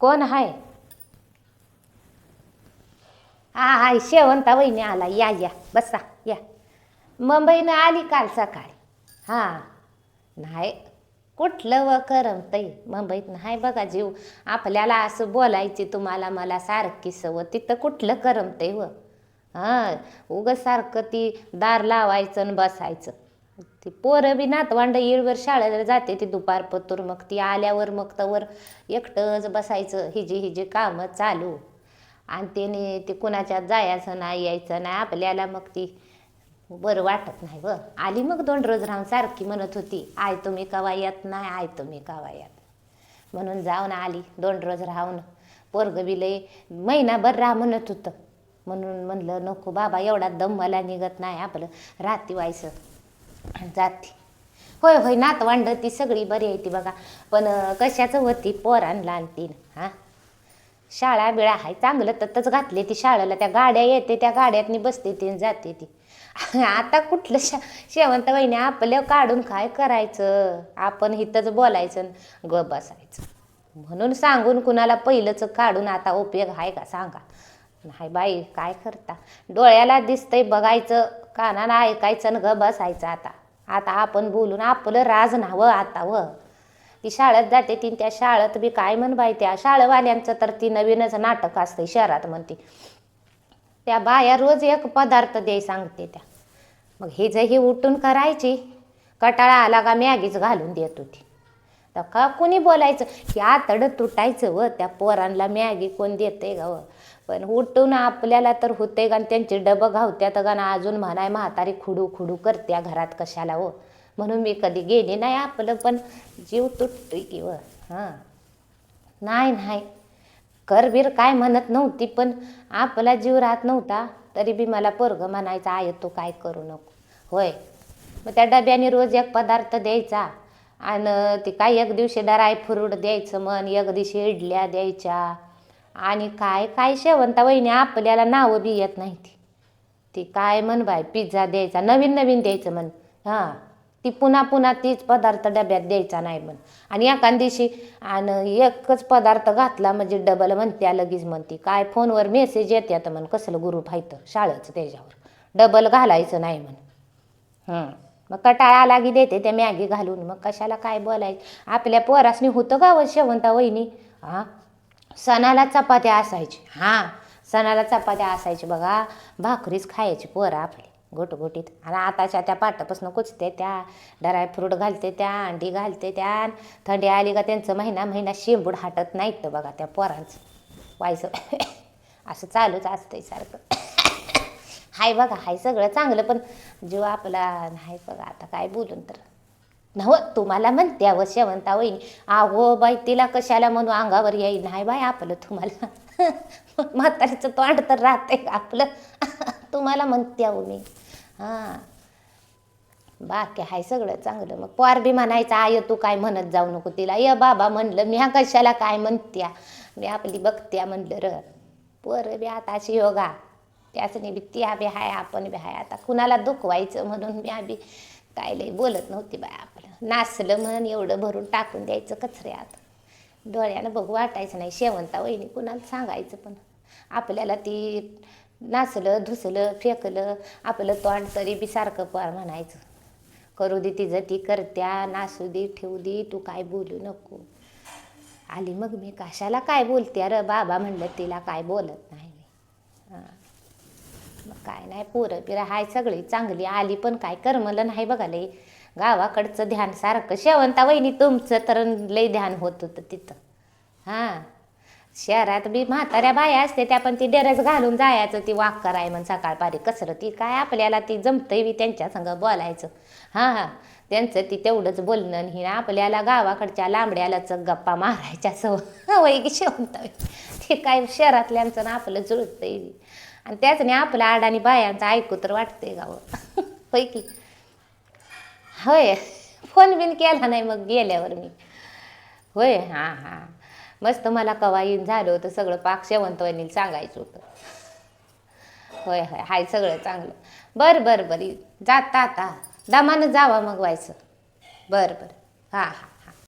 कोण आहे हा हाय शेवंता वहिनी आला. या या बसा या. मुंबईनं आली काल सकाळी. हां. नाही कुठलं व करमतंय मुंबईत नाही बघा जीव. आपल्याला असं बोलायची तुम्हाला मला सारखी सवय. तिथं कुठलं करमतंय व? हां उगं सारखं ती दार लावायचं आणि बसायचं. ती पोरं बी नातवांड येळवर शाळेला जाते ती दुपार पतूर मग ती आल्यावर मग तवर एकटंच बसायचं हिजी हिजी कामं चालू. आणि त्याने ते कुणाच्यात जायचं नाही यायचं नाही आपल्याला मग ती बरं वाटत नाही व आली मग दोन रोज राहून सारखी म्हणत होती आय तुम्ही कवा येत नाही आय तुम्ही कवा येत म्हणून जाऊन आली दोन रोज राहून. पोरग बी महिनाभर राहा म्हणत होतं. म्हणून म्हणलं नको बाबा एवढा दम मला निघत नाही आपलं. राती व्हायचं जाते. होय होय नातवांड ती सगळी बरी आहे ती बघा. पण कशाचं होती पोरान लहान तीन हां? शाळा बिळा आहे चांगलं ततच घातले ती शाळेला. त्या गाड्या येते त्या गाड्यातनी बसते ती आणि जाते ती. आता कुठलं शा शेवंत वहिनी आपलं काढून काय करायचं? आपण इथंच बोलायचं ग बसायचं. म्हणून सांगून कुणाला पहिलंच काढून आता उपयोग आहे का सांगा. नाही बाई काय करता? डोळ्याला दिसतंय बघायचं कानाला ऐकायचं न ग बसायचं आता. आता आपण बोलून आपलं राज नावं आता व. ती शाळेत जाते ती त्या शाळेत बी काय म्हण बाई त्या? शाळेवाल्यांचं तर ती नवीनच नाटक असतं शहरात म्हणते. त्या बाया रोज एक पदार्थ द्याय सांगते त्या. मग हे जे हे उठून करायची कटाळा आला का मॅगीच घालून देत होती. का कोणी बोलायचं? की आतडं तुटायचं व त्या पोरांना मॅगी कोण देते ग व? पण उठून आपल्याला तर होते का त्यांचे डबं घावत्यात का अजून म्हणाय म्हातारी खुडू खुडू करत्या घरात कशाला व? म्हणून मी कधी गेले नाही आपलं पण जीव तुटतोय की व? हां. नाही नाही. करबीर काय म्हणत नव्हती पण आपला जीव राहत नव्हता. तरी बी मला पोरग म्हणायचा आहे तू काय करू नको. होय. मग त्या डब्याने रोज एक पदार्थ द्यायचा. आणि ते काय एक दिवशी ड्राय फ्रूट द्यायचं मन एक दिवशी इडल्या द्यायच्या. आणि काय काय शेवंता वहिनी आपल्याला नावं बी येत नाही ती ती काय म्हण बाय पिझ्झा द्यायचा नवीन नवीन द्यायचं म्हण. हां ती पुन्हा पुन्हा तीच पदार्थ डब्यात द्यायचा नाही म्हण. आणि एका दिवशी आणि एकच पदार्थ घातला म्हणजे डबल म्हणत्या लगेच म्हणते काय फोनवर मेसेज येत्यात म्हण कसलं ग्रुप आहे तर शाळेचं त्याच्यावर. डबल घालायचं नाही म्हण. हां. मग कटाळा आला की देते त्या मॅगी घालून. मग कशाला काय बोलायचं? आपल्या पोरासनी होतं का शेवंता वहिनी? हां सणाला चपात्या असायची. हां सणाला चपात्या असायची बघा. भाकरीच खायची पोरं आपली गोटगोटीत. आणि आताच्या त्या पाटापासून कुचते त्या ड्राय फ्रूट घालते त्या अंडी घालते त्या. थंडी आली का त्यांचं महिना महिना शेंबूड हाटत नाहीत बघा त्या पोरांचं. व्हायचं असं चालूच असतंय सारखं. हाय बघा हाय सगळं चांगलं पण जीव आपला नाही बघा आता काय बोलून तर. नव तुम्हाला म्हणते अव शेवंता होईन आहो बाई तिला कशाला म्हणू अंगावर येईल? नाही बाई आपलं तुम्हाला. म्हातारीचं तोंड तर राहते आपलं. तुम्हाला म्हणते अहो मी. हां. बाकी हाय सगळं चांगलं. मग पोर बी म्हणायचं आय तू काय म्हणत जाऊ नको तिला. य बाबा म्हणलं मी ह्या कशाला काय म्हणत्या? मी आपली बघत्या म्हणलं र. पोरं बी आता अशी हो योगा त्यासनी बी त्या बी हाय आपण बी हाय. आता कुणाला दुखवायचं म्हणून मी आम्ही काय लई बोलत नव्हती बाय आपलं. नाचलं म्हणून एवढं भरून टाकून द्यायचं कचऱ्यात. डोळ्यानं बघू वाटायचं नाही. शेवंता वहिनी कुणाला सांगायचं पण. आपल्याला ती नाचलं धुसलं फेकलं आपलं तोंड तरी बी सारखं पार म्हणायचं. करू दे तिचं ती करत्या. नासू दे ठेवू दे तू काय बोलू नको. आली मग मी कशाला काय बोलते? अरे बाबा म्हणलं तिला काय बोलत नाही हां. काय नाही पोरं बिरं हाय सगळी चांगली आली पण काय करमलं नाही बघा लई. गावाकडचं ध्यान सारखं शेवंता वहिनी तुमचं तर लई ध्यान होत होतं तिथं. हां. शहरात बी म्हाताऱ्या बाया असते त्या पण ती डेरस घालून जायचं ती वाक कराय म्हण सकाळपारी. कसरती काय आपल्याला ती जमतंय बी त्यांच्या संग बोलायचं. हां हां. त्यांचं ती तेवढंच बोलणं आणि आपल्याला गावाकडच्या लांबड्यालाच गप्पा मारायच्या सवय. वय की शेवंता ते काय शहरातल्यांचं ना आपलं जुळतंय बी. आणि त्याचने आपलं आडानी बायांचं ऐकू तर वाटतंय गाव पैकी हो? होय फोन बिन केला नाही मग गेल्यावर मी. होय हां हां. मस्त मला कवा येईन झालं होतं सगळं. पाक शेवंतवणीला सांगायचं होतं. होय होय. हाय सगळं चांगलं. बरं बरं बरं. जाता आता. दमानं जावा मग व्हायचं. बरं बरं. हां हां.